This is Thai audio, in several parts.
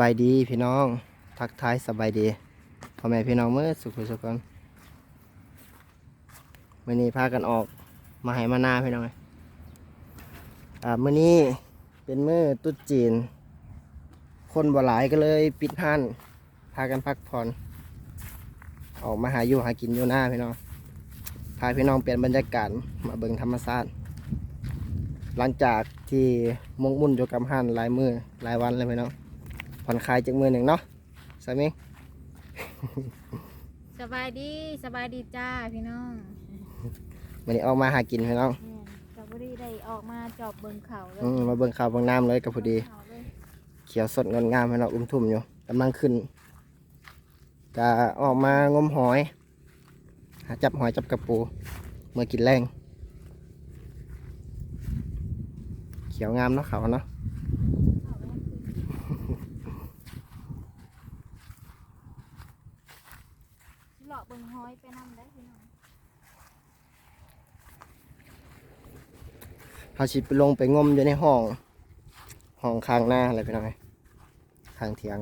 บายดีพี่น้อง ทักทายสบายดีพ่อแม่พี่น้องเมื่อสุขสุขกันมื่อนี้พากันออกมาให้มานาพี่น้องอ่ามื่อนี้เป็นมื้อตุ๊ดจีน คนบ่หลายก็เลยปิดห้านพากันพักผ่อนออกมาหาอยู่หากินอยู่หน้าพี่น้องพาพี่น้องเปลี่ยนบรรยากาศมาเบิ่งธรรมชาติหลังจากที่มงมุ่นอยู่กับห้านหลายมือหลายวันเลยพี่น้อง ผ่อนคลายจากมือหนึ่งเนาะสามิงสบายดีสบายดีจ้าพี่น้องวันนี้ออกมาหากินพี่น้องแม่นกับบรีได้ออกมาจอบเบิงเขาเลยอืมมาเบิ่งข่าวเบิ่งน้ำเลยกับพอดี เขาเลยเขียวสดงดงามพี่น้องอุ้มทุ่มอยู่กำลังขึ้นก็ออกมางมหอย หาจับหอยจับกระปูเมื่อกินแรง เขียวงามเนาะเขาเนาะ เขาเลยสิหล อยไปนำได้พี่น้องเขาชิไปลงไปงมอยู่ในห้อง ห้องข้างหน้าอะไรพี่น้องข้างเทียง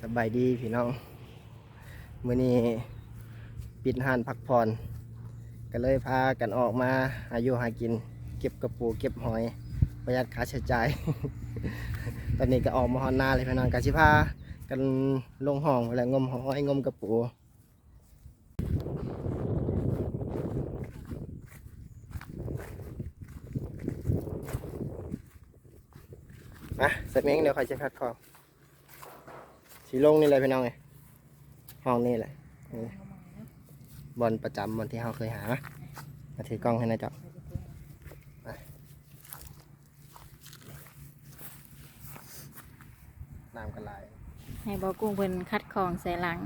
สบายดีพี่น้องมื้อนี้ปิดห้านพักผ่อนก็เลยพากันออกมาหายู่หากิน เก็บกระปูเก็บหอย ประหยัดค่าใช้จ่าย ตอนนี้ก็ออกมาหอนนาเลยพี่น้องกสิพากันลงห้องแล้วงมหอยงมกระปูมาสักเม้งเดี๋ยวคอยจะพักคองสีลงนี่เลยพี่น้องไงห้องนี่แหละบอลประจำบอลที่เราเคยหามาถือกล้องให้นะจ๊ะไป น้ำกันไหลายให้บอกกุ้งเพิ่นคัดของใส่หลัง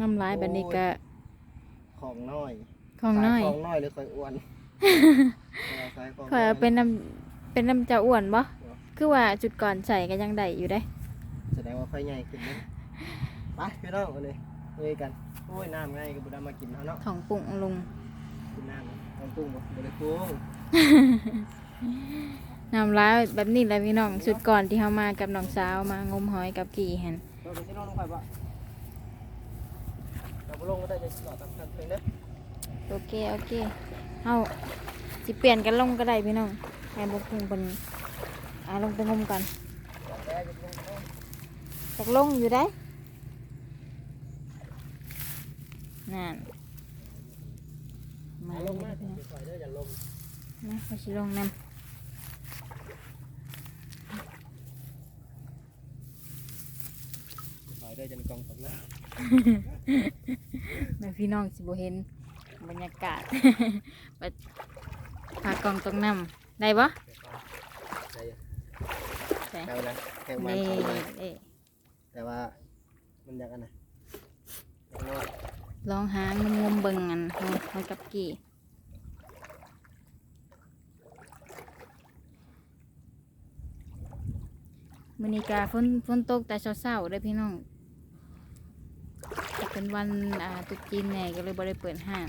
น้ำลายบันนี้ก็ของน้อยของน้อย สายของน้อยหรือคอยอ้วนสายของข่อยเอาเป็นน้ำเป็นน้ำเจ้าอ้วนบ่เนาะคือว่าจุดก่อนใส่ก็ยังได้อยู่ได้ แสดงว่าค่อยใหญ่ขึ้นนะไปพี่น้องกันเลยเฮ้ยกันโอ้ยน้ำไงกับบุดามากินเขาเนาะของปุ่งลุงกินน้ำน้ำปรุงบ่บริปรุง น้ำร้ายแบบนี้แหละพี่น้องสุดก่อนที่เขามากับน้องสาวมางมหอยกับกี่หันเห็นโอเคโอเคเอาสิเปลี่ยนกันลงก็ได้พี่น้องให้บุกพุงเป็นอ่าลงไปงมกันจากลงอยู่ได้นั่นมาลงมามาพี่น้องปล่อยเด้ออย่าลมนะเขาชิลงนปล่อย เด้อจนกองตกหน้าำแม่พี่น้องสิบเห็นบรรยากาศ ไปพากองตรงน้ำได้ปะใจใช่เอานะแข่งมันนี่เข้ามาเอ๊ะแต่ว่ามันอยากอันไหนอยากน้อยลองหางมงมๆเบิ่งอันหอยหอยกับกี่มื้อนี้กาฝนฝนตกแต่เช้าๆเด้อพี่น้องแต่ เป็นวันอ่าตรุษจีนแหน่ก็เลยบ่ได้เปิดห้าง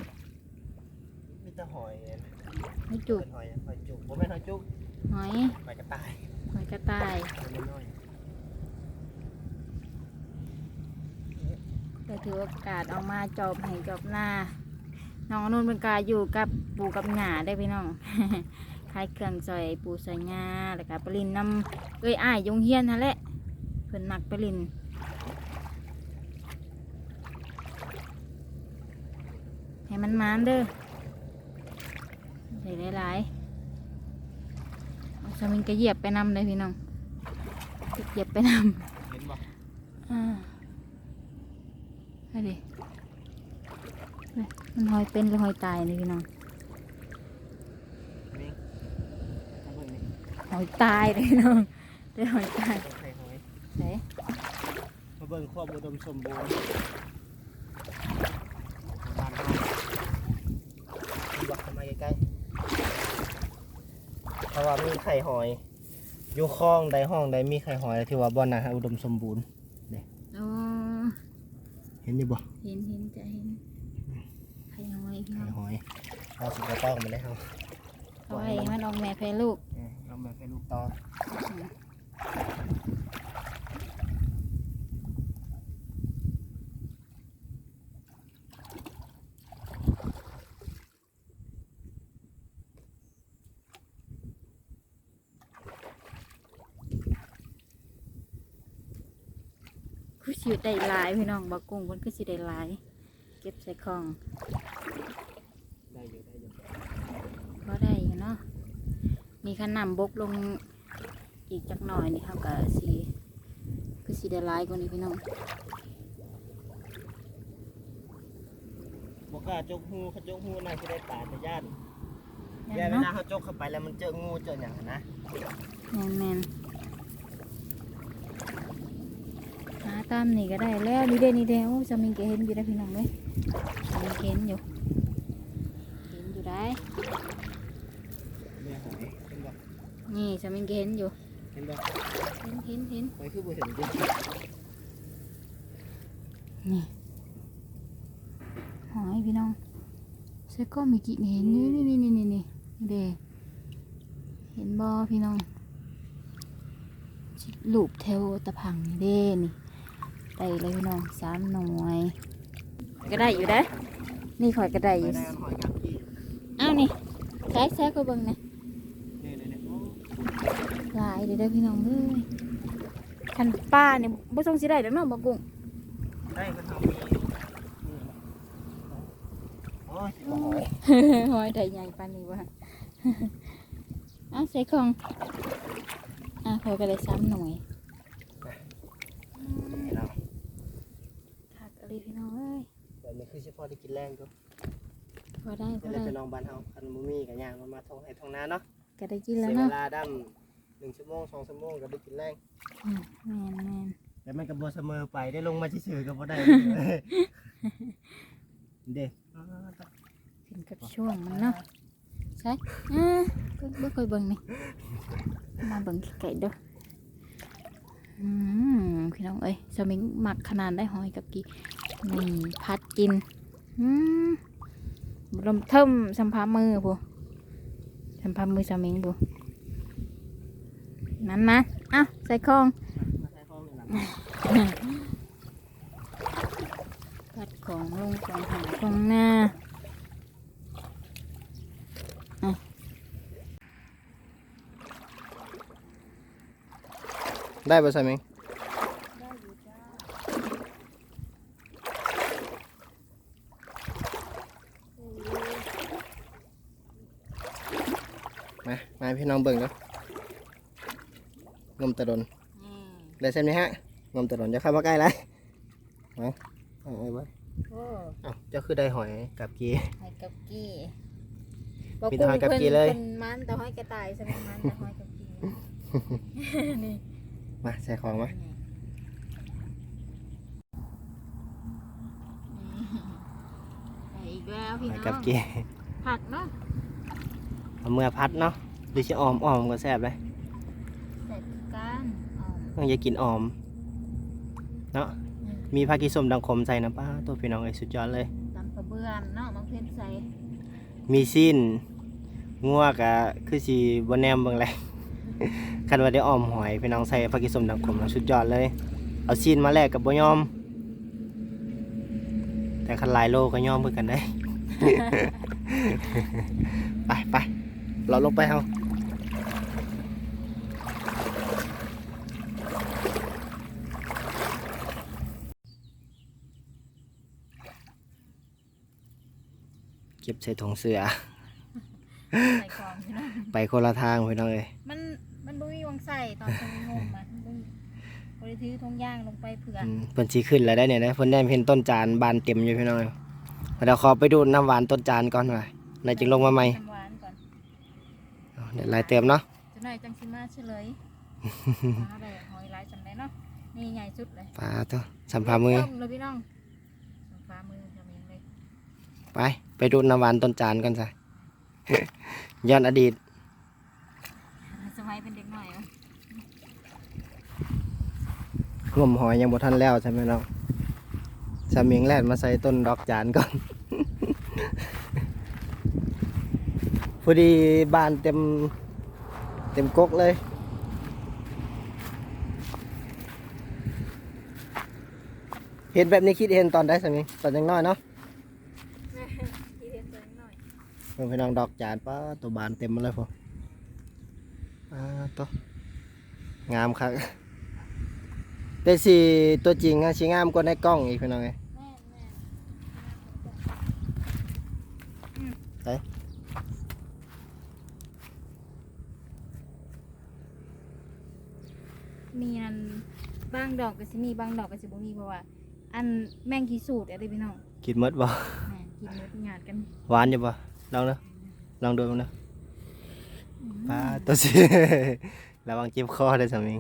มีแต่หอยไม่จุกเป็นหอยหอยจุกผมไม่นหอยจุกหอยหอยกระต่ายหอยกระต่ายตัวน้อยก็ถือโอกาสเอามาจอบให้จอบหน้า น้องอนุ่นเป็นกาอยู่กับปู่กับหงาได้อพี่น้องขายเครื่องซอยปูซอยงาแล้วก็ปลินน้ำเอ้ยอ้ายยงเฮียนนั่นแหละเพิ่นมักปลิน ให้มันมานเด้อใส่หลายๆเอาสมิงก็เหยียบไปนำเลยพี่น้องเหยียบไปนำเห็นบ่อ่าเอาดิเนี่ยมันหอยเป็นหรือหอยตายนี่พี่น้องนี่เอาเบิ่งนี่หอยตายเลยพี่น้องได้หอยตายไข่หอยไหนมาเบิ่งครอบอุดมสมบูรณ์บ้านเฮาบอกทำไมใกล้ๆเพราะ ว่ามีไข่หอยอยู่คลองใดห้องใดมีไข่หอยที่ว่าบ่อนนะอุดมสมบูรณ์อ๋อเห็นอยู่บ่เห็นเห็นจะเห็นไข่หอยพี่น้องหอยเอาสิกระต้องมาได้ครับเอาไว้มันออกแม่แพ้ลูกเรามาให้ลูกต่อ ได้หลายพี่น้องบักกุ้งมันคือสิได้หลาย เก็บใส่คลองได้อยู่ได้อยู่ก็ได้อยู่เนาะมีขนำบกลงอีกจักหน่อยนี่เขาก็สิคือสิได้หลายกว่านี้พี่น้องบอกว่าจกหูเขาจกหูน่าจะได้ตายแต่ย่านแม่ย่านนเวเนาะลาเขาจกเข้าไปแล้วมันเจองูเจออย่างนะ แมนแมนหา ตามนี่ก็ได้แล้วนี่เด้นี่เด้โอ้จะมีเกเห็นอยู่ได้พี่น้องเลยมีเกเห็นอยู่เห็นอยู่ได้แม่หอยเห็นบ่นี่จะมีเกเห็นอยู่เห็นบ่เห็นเห็นเห็นหอยคือบ่เห็นจริงนี่หอยพี่น้องเซก็มีกี่เห็นนี่นี่นี่นี่นี่เด้เห็นบ่พี่น้องลูบแถวตะพังนี่เด้นี่ ได้เลยพี่น้องสามหน่วย ก็ได้อยู่ได้อนี่ข่อยก็ได้อไปยู่ได้หอยกับกี้อ้าวนี่ใช้ใช้ก็เบิ่งนะนี่นี่นี่โอ้หลายเด้อเด้อพี่น้องเอ้ยคันป้าเนี่ยบ่ต้องสิได้ดอกเนาะบ่กุ้งได้ก็ทำมีโอ้ยสิบ่หอยหอยได้ใหญ่ปานนี้วะอ้าวใส่ของอะข่อยก็ได้ซ้ำหน่วย นี่เนาะ คักอะไรพี่น้องเอ้ยแบบนี้คือเฉพาะที่กินแรงก็พอได้พจะอได้ได้ไปน้องบ้านเฮาคันบ่มีก็ย่างมามาท่องให้ท่องนาเนาะก็ได้กินเสีแล้วยเวเนาะลาดำหนึ่งชั่วโมงสองชั่วโมงก็ได้กินแรงอืมแม่นแม่นแต่มันก็บ่เสมอไปได้ลงมาซื่อๆก็บ่ได้ เด้ถึงกับช่วงมันเนาะใช่อ่าก็บ่ค่อยเบิ่งนี่มาเบิ่งไก่เด้ออืมพี่น้องเอ้ยสมิงหมักขนาดได้หอยกับกี นี่พัดกินอืมลมเทิมสัมภามือผู้สัมภามือสมิงผู้นั้นนะเอ้าใส่ของมาใส่ห้องนี่ล่ะพัดของลงของหางของหน้าได้บ่ใช่มั้ยมามาให้ พี่น้องเบิ่งเด้องมตะดนอืมได้ใช่ไหมฮะงมตะดนจะเข้ามาใกล้ไรมาเอาไว้ไว้โอ้เอ้าเจ้าคือได้หอยกับกี หอยกับกี้มีแต่หอยกับกี้เลยเป็นมันแต่หอยกระต่ายใช่ไหมมันแต่หอยกับกี้นี่มาใส่ของมาไปอีกแล้วหพี่อยน้กัอบงกีผักเนาะเอามื่อพัดเนาะ หรือจะออมออมก็แซ่บเลยเสร็จกันอ๋อต้องอย่ากินออม เนาะอืมมีผักกีส้มดังคมใส่น้ำปลาตัวพี่น้องเอ้ยสุดยอดเลย ตำกระเบื้อนเนาะมังเพชรใส่มีสิ้นงัวกะคือสีบนแนมเบิ่งเลยคันว่าได้ออมหอยพี่น้องใส่ผักกีส้มดังคมแล้วสุดยอดเลย เอาสิ้นมาแลกกับบ่ยอม แต่คันหลายโลก็ยอมเพื่อกันได้ ไปไปเราลงไปเฮา เก็บใส่ถุงเสือ ใส่ของพี่น้องไปคนละทางพี่น้องเอ้ยมันมันบ่มีวงใส่ตอนฉันงงมาบ่มีบ่ได้ถือทงย่างลงไปเผื่ออืมเพิ่นสิขึ้นแล้วได้เนี่ยนะเพิ่นได้เห็นต้นจานบานเต็มอยู่พี่น้องเอ้ยเดี๋ยวขอไปดูน้ำหวานต้นจานก่อนว่ะนายจึงลงมาใหม่น้ำหวานก่อนเอาเดี๋ยวลายเต็มเนาะจะหน่อยจังสิมาเฉลยมาได้หอยหลายจำได้เนาะนี่ใหญ่สุดเลยปลาตัวสัมภามือเริ่มเลยพี่น้องสัมภามือจะมีเลย ไป ไปดูน้ำหวานต้นจานกันซะย้อนอดีตสมัยเป็นเด็กหน่อยวะงมหอยยังบ่ทันแล้วใช่ไหมน้องสามิงแลดมาใส่ต้นดอกจานก่อนพอดีบ้านเต็มเต็มกกเลยเห็นแบบนี้คิดเห็นตอนได้สมิงตอนยังน้อยเนาะ ที่เห็นตัวหน่อย เพิ่นไปนองดอกจานป้าตัวบานเต็มมาเลยพออ่าตัวงามครับแต่สิตัวจริงอะสิงามกว่าในกล้องอีกพี่น้องไงแม่แม่ไปมีอันบางดอกก็สิมีบางดอกก็สิบ่มีเพราะว่า อันแมงกีสูตรอะไรพี่น้องกินหมดบ่แม่กินหมดหยาดกันหวานอยู่บ่ ลองเด้อลองดูมั้งเด้อป้าตัวสิระวังเจ็บคอได้อสมิง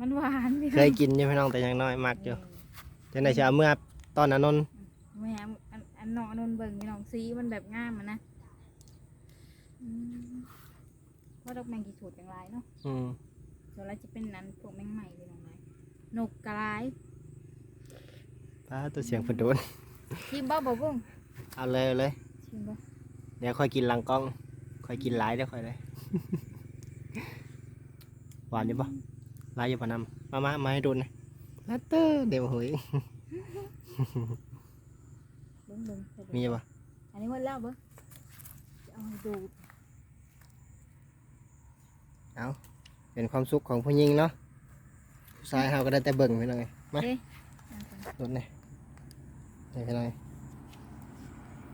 มันหวานพี่เคยกินอยู่พี่น้องแต่ยังน้อยมากอยู่จังได๋สิเอาเมื่อตอนนั้นนนแม่อันอันน้องอนนท์เบิ่งพี่น้องสีมันแบบงามมันนะอืมเพราะดอกแมงกีสูตรจังไรเนาะอืมส่วนเราจะเป็นนั้นพวกแมงใหม่พี่น้องไรนกกระไรป้าตัวเสียงเพิ่นโดนชิมบ่บ่บุ้งเอาเลยเอาเลยชิมบ่ เดี๋ยวค่อยกินหลังกล้อง ค่อยกินหลายเดี๋ยวค่อยเลยหวานอยู่ปะหลายอยู่ปะนำมามามาให้ดูหนะฮัตเตอร์เดี๋ยวเฮ้ยเบิ่งเบิ่งไปมีเบิ่งอยู่ปะอันนี้หมดแล้วเบิ่งจะเอาให้ดูเอาเป็นความสุขของผู้หญิงเนาะผู้ชายเฮาก็ได้แต่เบิ่งไปหน่อยมาเด้ดูดหน่อยนี่ไปหน่อย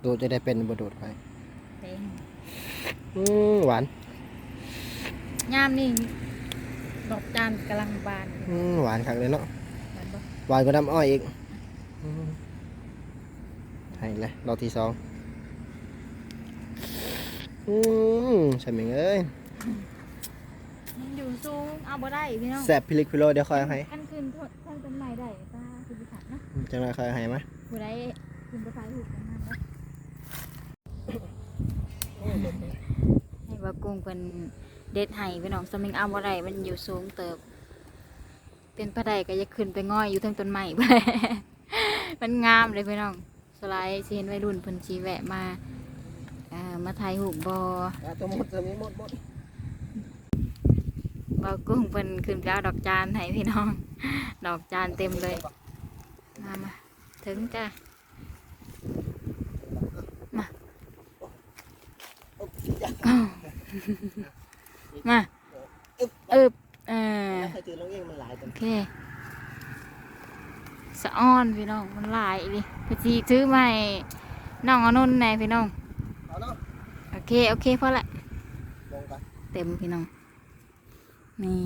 ดูดจะได้เป็นบ่ดูดไป เด้อืมหวานยามนี่ดอกจานกำลังบานอืมหวานคักเลยเนาะเหมือนบ่หวานกว่าน้ำอ้อยอีกอืมให้เลยรอบที่สองอืมใช่ไหมเอ้ยมันอยู่สูงเอาบ่ได้พี่น้องแซ่บพิลิกพิโลเดี๋ยวคอยเอาให้ขั้นคืนโทษขั้นเป็นใหม่ได้ตาคือไปขัดนะจังไรคอยเอาให้ไหมผู้ใดคุณไปถ่ายรูปกันมาบ่ ให้ว่ากุ้งเป็นเด็ดไห้พี่น้องสมิงเอาบ่ได้มันอยู่สูงเติบ เป็นปลาไดก็จะขึ้นไปง่อยอยู่เทั้งต้นไม้ไปมันงามเลยพี่น้องสไลด์สิเห็นวัยรุ่นเพิ่นชีแวะมาเอ่อมาถ่ายรูปบ่ตัวหมดตัวนี้หมดหมดบ่กุ้งเพิ่นขึ้นไปเอาดอกจานให้พี่น้อง ดอกจานเต็มเลยมามาถึงจ้ะมาอ้าว มาเออเออใครถือลงเองมันหลายจัโองเคสะอ้อนพี่น้องมันหลายดิพอจีซื้อมาให้น้องอนุนแหน่พี่น้องเอาเนาะโอเคโอเคพอละลงกันเต็มพี่น้องนี่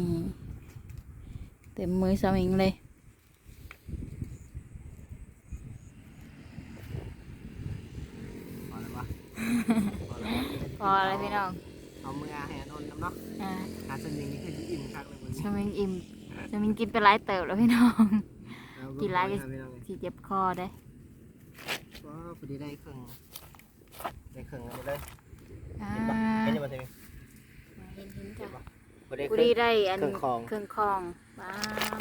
เต็มมือสวิงเลยพอแล้ววะ พอแล้ววะพอเลยพี่น้องเอามือให้อนนท์น้ำเนาะอ่าหาสนิงนี่คือสิอิ่มคักเลยวันสนี้วิงอิ่มสวิงกินไปหลายเติบแล้วพี่น้องเอากินหลายก็เอพี่น้องเลยสิเจ็บคอได้ว้าวพอดีได้ครึ่งได้ครึ่งแล้วหมดเลยอ่าเห็นปะเห็นยังไงทีนี้เห็นเห็นจ้ะพอดีกูครึ่ดีงได้อันเครื่องคองเครื่องคองว้า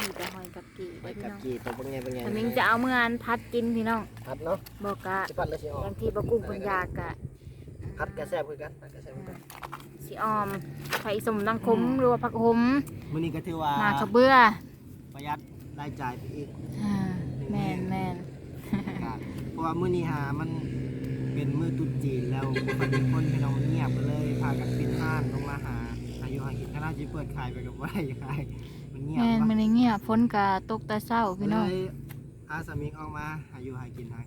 มีแต่หอยกับกี่ไปได้พี่กับน้องกีตัวเป็นไงเป็นไงสวิงจะเอาเมื่ออันพัดกินพี่น้อง พัดเนาะบอกกะจะพัดแล้วสิอออกย่างที่บะกุ้งเป็นยากกะ พัดกระแซ่บคือกันพัดกระแซ่บคือกันสีออมไข่สมดังคมหรือว่าผักหมมื้อนี้ก็ถือว่าหมากกระเบื้อประหยัดรายจ่ายไปอีกอ่าแมนแมนเพราะว่ามื้อนี้หามันเป็นมื้อตรุษจีนแล้วปกติคนพี่น้องมันเงียบก็เลยพากันปิดห้านลงมาหาอายุหากินก็น่าจะเปิดขายไปกับว่าขายมันเงียบแมนปะมันเงียบฝนกะตกแต่เศร้าพี่น้องเลยอาสามิงออกมาหาอยู่หากินหา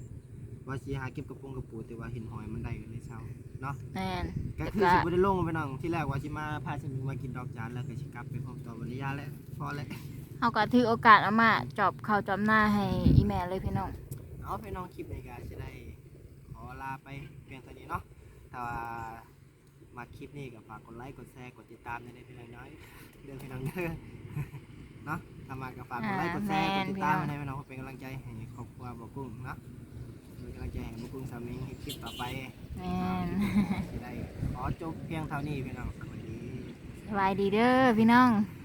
ว่าสิหาเก็บกระปุงกระปูแต่ว่าเห็นหอยมันได้ก็เลยเศร้า เนาะแมนก็แต่คือก็สิบ่ได้ลงไปน้องที่แรกว่าสิมาพาสามิงมากินดอกจานแล้วก็สิกลับไปพร้อมต่อวันยาแล้วพอแล้วเอากะถือโอกาสเอามาจอบข่าวจอบหน้าให้อีแม่เลยพี่น้องเอาไปน้องคลิปในการจะได้ขอลาไปเพียงเท่านี้เนาะถ้าว่ามาคลิปนี้ก็ฝากกดไลค์กดแชร์กดติดตามในเพียงน้อยเรื่องพี่น้องเด้อเนาะถ้ามาก็ฝากกดไลค์กดแชร์กดติดตามให้พี่น้องเป็นกำลังใจให้ครอบครัวบอกกุ้งเนาะเป็น กำลังใจให้บอกกุ้งสามิงให้คลิปต่อไปแมนได้ขอจบเพียงเท่านี้พี่น้องสวัสดี สบายดีเด้อพี่น้องส